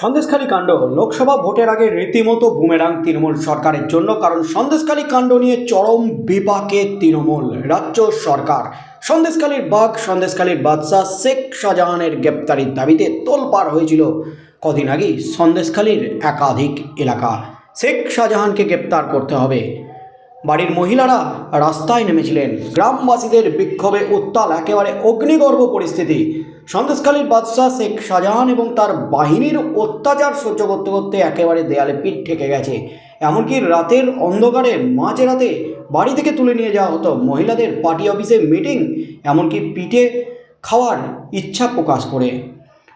সন্দেশখালী কাণ্ড লোকসভা ভোটের আগে রীতিমতো বুমেরাং তৃণমূল সরকারের জন্য, কারণ সন্দেশখালী কাণ্ড নিয়ে চরম বিপাকে তৃণমূল রাজ্য সরকার। সন্দেশখালীর বাঘ, সন্দেশখালীর বাদশাহ শেখ শাহজাহানের গ্রেপ্তারির দাবিতে তোলপাড় হয়েছিল কদিন আগেই সন্দেশখালীর একাধিক এলাকা। শেখ শাহজাহানকে গ্রেপ্তার করতে হবে। বাড়ির মহিলারা রাস্তায় নেমেছিলেন। গ্রামবাসীদের বিক্ষোভে উত্তাল, একেবারে অগ্নিগর্ভ পরিস্থিতি। সন্দেশখালীর বাদশাহ শেখ শাহজাহান এবং তার বাহিনীর অত্যাচার সহ্য করতে করতে একেবারে দেয়ালে পিঠ ঠেকে গেছে। এমনকি রাতের অন্ধকারে মাঝে রাতে বাড়ি থেকে তুলে নিয়ে যাওয়া হতো মহিলাদের পার্টি অফিসে মিটিং, এমনকি পিঠে খাওয়ার ইচ্ছা প্রকাশ করে।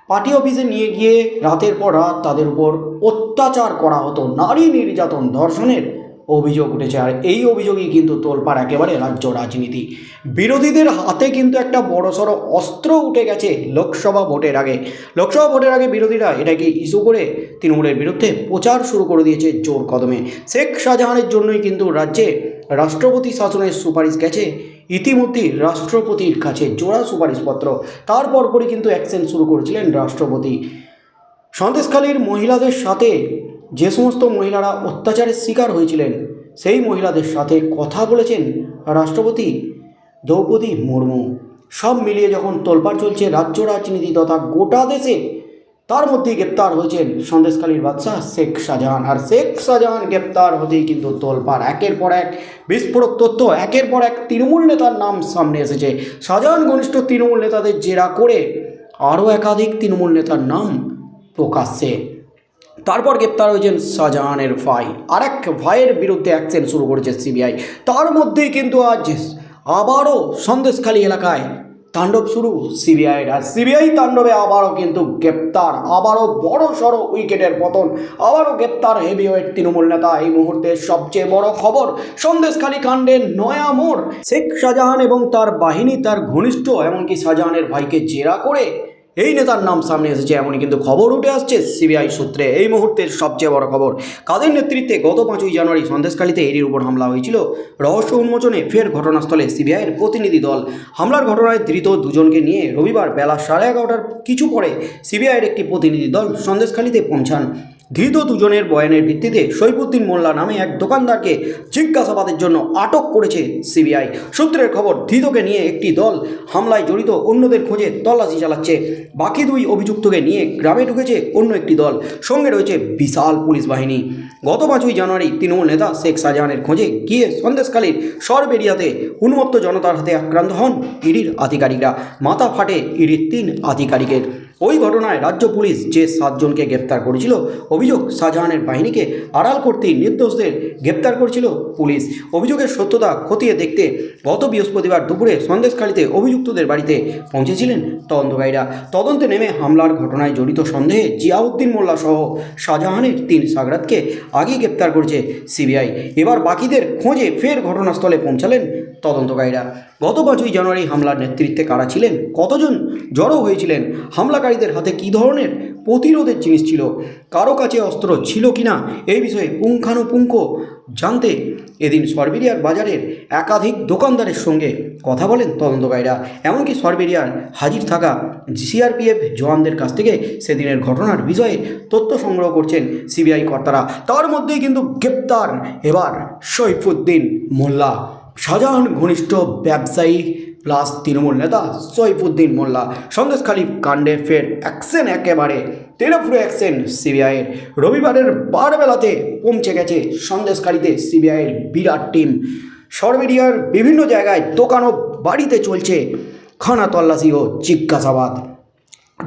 পার্টি অফিসে নিয়ে গিয়ে রাতের পর রাত তাদের উপর অত্যাচার করা হতো। নারী নির্যাতন ধর্ষণের অভিযোগ উঠেছে। আর এই অভিযোগই কিন্তু তোলপাড় একেবারে রাজ্য রাজনীতি। বিরোধীদের হাতে কিন্তু একটা বড়সড় অস্ত্র উঠে গেছে লোকসভা ভোটের আগে। লোকসভা ভোটের আগে বিরোধীরা এটাকে ইস্যু করে তৃণমূলের বিরুদ্ধে প্রচার শুরু করে দিয়েছে জোর কদমে। শেখ শাহজাহানের জন্যই কিন্তু রাজ্যে রাষ্ট্রপতি শাসনের সুপারিশ গেছে। ইতিমধ্যেই রাষ্ট্রপতির কাছে জোড়া সুপারিশপত্র। তার পরপরই কিন্তু অ্যাকশন শুরু করেছিলেন রাষ্ট্রপতি। সন্দেশখালীর মহিলাদের সাথে যে সমস্ত মহিলারা অত্যাচারের শিকার হয়েছিলেন, সেই মহিলাদের সাথে কথা বলেছেন রাষ্ট্রপতি দ্রৌপদী মুর্মু। সব মিলিয়ে যখন তোলপাড় চলছে, রাজ্য রাজনীতি তথা গোটা দেশে, তার মধ্যেই গ্রেপ্তার হয়েছেন সন্দেশকালীর বাদশাহ শেখ শাহজাহান। আর শেখ শাহজাহান গ্রেপ্তার হতেই কিন্তু তোলপাড়, একের পর এক বিস্ফোরক তথ্য, একের পর এক তৃণমূল নেতার নাম সামনে এসেছে। শাহজাহান ঘনিষ্ঠ তৃণমূল নেতাদের জেরা করে আরও একাধিক তৃণমূল নেতার নাম প্রকাশ্যে। তারপর গ্রেপ্তার হয়েছেন শাহজাহানের ভাই। আরেক ভাইয়ের বিরুদ্ধে অ্যাকশন শুরু করেছে সিবিআই তার মধ্যেই কিন্তু আজ আবারও সন্দেশখালী এলাকায় তাণ্ডব শুরু সিবিআইয়ের আর সিবিআই তাণ্ডবে আবারও কিন্তু গ্রেপ্তার। আবারও বড় সড়ো উইকেটের পতন। আবারও গ্রেপ্তার হেভিওয়েট তৃণমূল নেতা। এই মুহূর্তে সবচেয়ে বড় খবর সন্দেশখালী কাণ্ডের নয়া মোড়। শেখ শাহজাহান এবং তার বাহিনী, তার ঘনিষ্ঠ, এমনকি শাহজাহানের ভাইকে জেরা করে এই নেতার নাম সামনে এসেছে, এমনই কিন্তু খবর উঠে আসছে সিবিআই সূত্রে। এই মুহূর্তের সবচেয়ে বড় খবর, কাদের নেতৃত্বে গত পাঁচই জানুয়ারি সন্দেশকালীতে এরির উপর হামলা হয়েছিল? রহস্য উন্মোচনে ফের ঘটনাস্থলে সিবিআইয়ের প্রতিনিধি দল। হামলার ঘটনায় ধৃত দুজনকে নিয়ে রবিবার বেলা সাড়ে এগারোটার কিছু পরে সিবিআইয়ের একটি প্রতিনিধি দল সন্দেশখালীতে পৌঁছান। ধৃত দুজনের বয়ানের ভিত্তিতে সৈফুদ্দিন মোল্লা নামে এক দোকানদারকে জিজ্ঞাসাবাদের জন্য আটক করেছে সিবিআই। সূত্রের খবর, ধৃতকে নিয়ে একটি দল হামলায় জড়িত অন্যদের খোঁজে তল্লাশি চালাচ্ছে। বাকি দুই অভিযুক্তকে নিয়ে গ্রামে ঢুকেছে অন্য একটি দল। সঙ্গে রয়েছে বিশাল পুলিশ বাহিনী। গত পাঁচই জানুয়ারি তৃণমূল নেতা শেখ শাহজাহানের খোঁজে গিয়ে সন্দেশখালীর সরবেরিয়াতে উন্মত্ত জনতার হাতে আক্রান্ত হন ইডির আধিকারিকরা। মাথা ফাটে ইডির তিন আধিকারিকের। ওই ঘটনায় রাজ্য পুলিশ যে সাতজনকে গ্রেপ্তার করেছিল, অভিযোগ শাহজাহানের বাহিনীকে আড়াল করতেই নির্দোষদের গ্রেপ্তার করেছিল পুলিশ। অভিযোগের সত্যতা খতিয়ে দেখতে গত বৃহস্পতিবার দুপুরে সন্দেশখালীতে অভিযুক্তদের বাড়িতে পৌঁছেছিলেন তদন্তকারীরা। তদন্তে নেমে হামলার ঘটনায় জড়িত সন্দেহে জিয়াউদ্দিন মোল্লা সহ শাহজাহানের তিন সাগরাতকে আগেই গ্রেপ্তার করেছে সিবিআই। এবার বাকিদের খোঁজে ফের ঘটনাস্থলে পৌঁছালেন তদন্তকারীরা। গত পাঁচই জানুয়ারি হামলার নেতৃত্বে কারা ছিলেন, কতজন জড়ো হয়েছিলেন হামলাকারীদের হাতে কী ধরনের প্রতিরোধের জিনিস ছিল? কারও কাছে অস্ত্র ছিল কিনা? এই বিষয়ে পুঙ্খানুপুঙ্খ জানতে এদিন সরবেরিয়ার বাজারের একাধিক দোকানদারের সঙ্গে কথা বলেন তদন্তকারীরা। এমনকি সরবেরিয়ার হাজির থাকা সিআরপিএফ জওয়ানদের কাছ থেকে সেদিনের ঘটনার বিষয়ে তথ্য সংগ্রহ করছেন সিবিআই কর্তারা। তার মধ্যেই কিন্তু গ্রেপ্তার এবার সৈফুদ্দিন মোল্লা। শাহজাহান ঘনিষ্ঠ ব্যবসায়ী প্লাস তৃণমূল নেতা সৈফুদ্দিন মোল্লা। সন্দেশখালী কাণ্ডে ফের অ্যাকশন একেবারে তেরফুরে অ্যাকশন সিবিআইয়ের রবিবারের বারবেলাতে পৌঁছে গেছে সন্দেশখালীতে সিবিআইয়ের বিরাট টিম সরবেরিয়ার বিভিন্ন জায়গায় দোকান ও বাড়িতে চলছে খানা তল্লাশি ও জিজ্ঞাসাবাদ।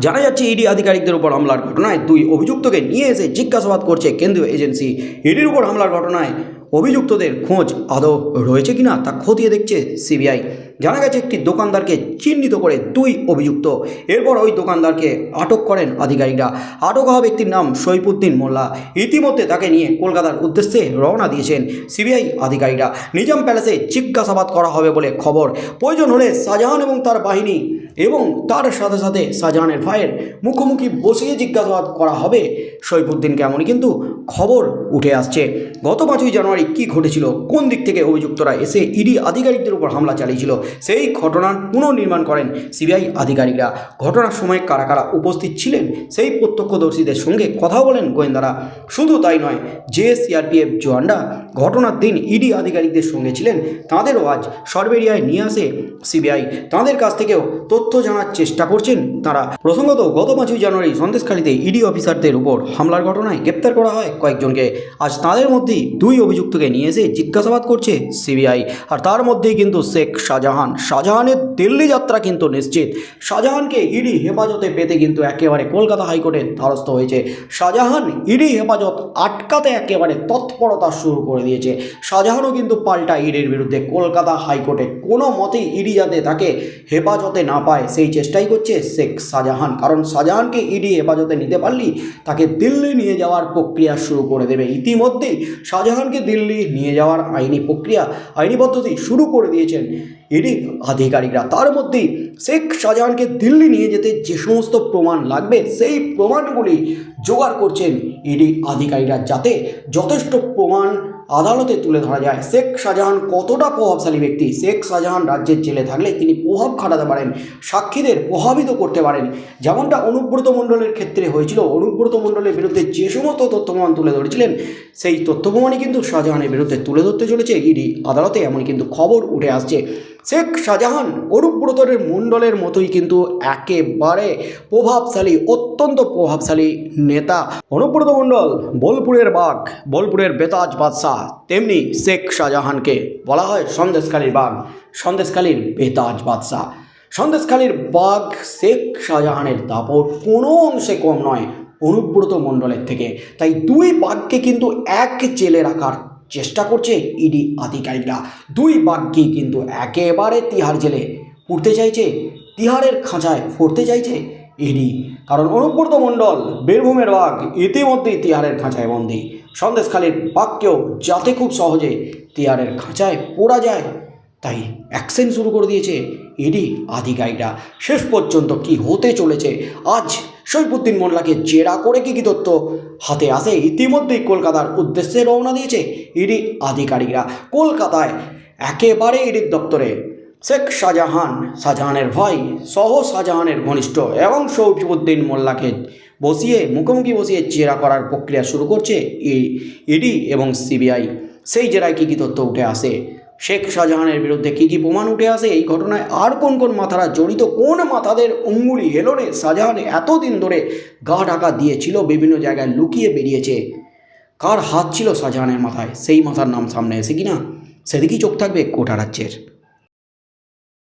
জানা যাচ্ছে ইডি আধিকারিকদের উপর হামলার ঘটনায় দুই অভিযুক্তকে নিয়ে এসে জিজ্ঞাসাবাদ করছে কেন্দ্রীয় এজেন্সি। ইডির উপর হামলার ঘটনায় অভিযুক্তদের খোঁজ আদৌ রয়েছে কিনা তা খতিয়ে দেখছে সিবিআই জানা গেছে একটি দোকানদারকে চিহ্নিত করে দুই অভিযুক্ত। এরপর ওই দোকানদারকে আটক করেন আধিকারিকরা। আটক হওয়া ব্যক্তির নাম সৈফুদ্দিন মোল্লা। ইতিমধ্যে তাকে নিয়ে কলকাতার উদ্দেশ্যে রওনা দিয়েছেন সিবিআই আধিকারিকরা। নিজাম প্যালেসে জিজ্ঞাসাবাদ করা হবে বলে খবর। প্রয়োজন হলে শাহজাহান এবং তার বাহিনী এবং তার সাথে সাথে শাহজাহানের ভাইয়ের মুখোমুখি বসিয়ে জিজ্ঞাসাবাদ করা হবে সৈফুদ্দিনকে এমনই কিন্তু খবর উঠে আসছে। গত পাঁচই জানুয়ারি কী ঘটেছিল, কোন দিক থেকে অভিযুক্তরা এসে ইডি আধিকারিকদের উপর হামলা চালিয়েছিল, সেই ঘটনার পুনর্নির্মাণ করেন সিবিআই আধিকারিকরা। ঘটনার সময় কারা কারা উপস্থিত ছিলেন, সেই প্রত্যক্ষদর্শীদের সঙ্গে কথা বলেন গোয়েন্দারা। শুধু তাই নয় যে সিআরপিএফ জওয়ানরা ঘটনার দিন ইডি আধিকারিকদের সঙ্গে ছিলেন, তাঁদেরও আজ সরবেরিয়ায় নিয়ে আসে সিবিআই। তাঁদের কাছ থেকেও তথ্য জানার চেষ্টা করছেন তারা। প্রসঙ্গত, গত পাঁচই জানুয়ারি সন্দেশখালীতে ইডি অফিসারদের উপর হামলার ঘটনায় গ্রেপ্তার করা হয় কয়েকজনকে। আজ তাদের মধ্যেই দুই অভিযুক্তকে নিয়ে এসে জিজ্ঞাসাবাদ করছে সিবিআই। আর তার মধ্যেই কিন্তু শেখ শাহজাহান। শাহজাহানের দিল্লি যাত্রা কিন্তু নিশ্চিত। শাহজাহানকে ইডি হেফাজতে পেতে কিন্তু একেবারে কলকাতা হাইকোর্টের দ্বারস্থ হয়েছে। শাহজাহান ইডি হেফাজত আটকাতে একেবারে তৎপরতা শুরু করে দিয়েছে। শাহজাহানও কিন্তু পাল্টা ইডির বিরুদ্ধে কলকাতা হাইকোর্টে কোনো মতেই ইডি যাতে তাকে হেফাজতে না পায় সেই চেষ্টাই করছে শেখ শাহজাহান। কারণ শাহজাহানকে ইডি হেফাজতে নিতে পারলেই তাকে দিল্লি নিয়ে যাওয়ার প্রক্রিয়া শুরু করে দেবে। ইতিমধ্যেই শাহজাহানকে দিল্লি নিয়ে যাওয়ার আইনি প্রক্রিয়া, আইনি পদ্ধতি শুরু করে দিয়েছেন ইডি আধিকারিকরা। তার মধ্যেই শেখ শাহজাহানকে দিল্লি নিয়ে যেতে যে সমস্ত প্রমাণ লাগবে, সেই প্রমাণগুলি জোগাড় করছেন ইডি আধিকারিকরা। যাতে যথেষ্ট প্রমাণ আদালতে তুলে ধরা যায়। শেখ শাহজাহান কতটা প্রভাবশালী ব্যক্তি? শেখ শাহজাহান রাজ্যের জেলে থাকলে তিনি প্রভাব খাটাতে পারেন, সাক্ষীদের প্রভাবিত করতে পারেন। যেমনটা অনুব্রত মণ্ডলের ক্ষেত্রে হয়েছিল, অনুব্রত মণ্ডলের বিরুদ্ধে যে সমস্ত তথ্য প্রমাণ তুলে ধরেছিলেন, সেই তথ্য প্রমাণই কিন্তু শাহজাহানের বিরুদ্ধে তুলে ধরতে চলেছে। ইডি আদালতে এমন কিন্তু খবর উঠে আসছে। শেখ শাহজাহান অনুব্রতর মণ্ডলের মতোই কিন্তু একেবারে প্রভাবশালী অত্যন্ত প্রভাবশালী নেতা। অনুব্রত মণ্ডল, বোলপুরের বাঘ, বোলপুরের বেতাজ বাদশাহ, তেমনি শেখ শাহজাহানকে বলা হয় সন্দেশকালীর বাঘ সন্দেশকালীর বেতাজ বাদশাহ। সন্দেশখালীর বাঘ শেখ শাহজাহানের দাপট কোনো অংশে কম নয় অনুব্রত মণ্ডলের থেকে। তাই দুই বাঘকে কিন্তু এক জেলে রাখার চেষ্টা করছে ইডি আধিকারিকরা। দুই বাঘকে কিন্তু একেবারে তিহার জেলে উঠতে চাইছে, তিহারের খাঁচায় ফুটতে চাইছে ইডি কারণ অনুব্রত মণ্ডল, বীরভূমের বাঘ ইতিমধ্যেই তিহারের খাঁচায় বন্দী। সন্দেশখালীর বাঘকেও যাতে খুব সহজে তিহারের খাঁচায় পড়া যায়, তাই অ্যাকশন শুরু করে দিয়েছে ইডি আধিকারিকরা। শেষ পর্যন্ত কি হতে চলেছে, আজ সৈফুদ্দিন মোল্লাকে জেরা করে কি কি তথ্য হাতে আসে, ইতিমধ্যেই কলকাতার উদ্দেশ্যে রওনা দিয়েছে ইডি আধিকারিকরা। কলকাতায় একেবারে ইডির দপ্তরে শেখ শাহজাহান, শাহজাহানের ভাই সহ শাহজাহানের ঘনিষ্ঠ এবং সৌফিউদ্দিন মোল্লাকে বসিয়ে, মুখোমুখি বসিয়ে জেরা করার প্রক্রিয়া শুরু করছে ইডি এবং সিবিআই। সেই জেরায় কী কী তথ্য উঠে আসে? শেখ শাহজাহানের বিরুদ্ধে কী কী প্রমাণ উঠে আসে? এই ঘটনায় আর কোন কোন মাথারা জড়িত? কোন মাথাদের অঙ্গুলি হেলনে শাহজাহান এতদিন ধরে গা ঢাকা দিয়েছিল, বিভিন্ন জায়গায় লুকিয়ে বেরিয়েছে। কার হাত ছিল শাহজাহানের মাথায়? সেই মাথার নাম সামনে এসে কিনা? সেদিকেই চোখ থাকবে কোটা রাজ্যের।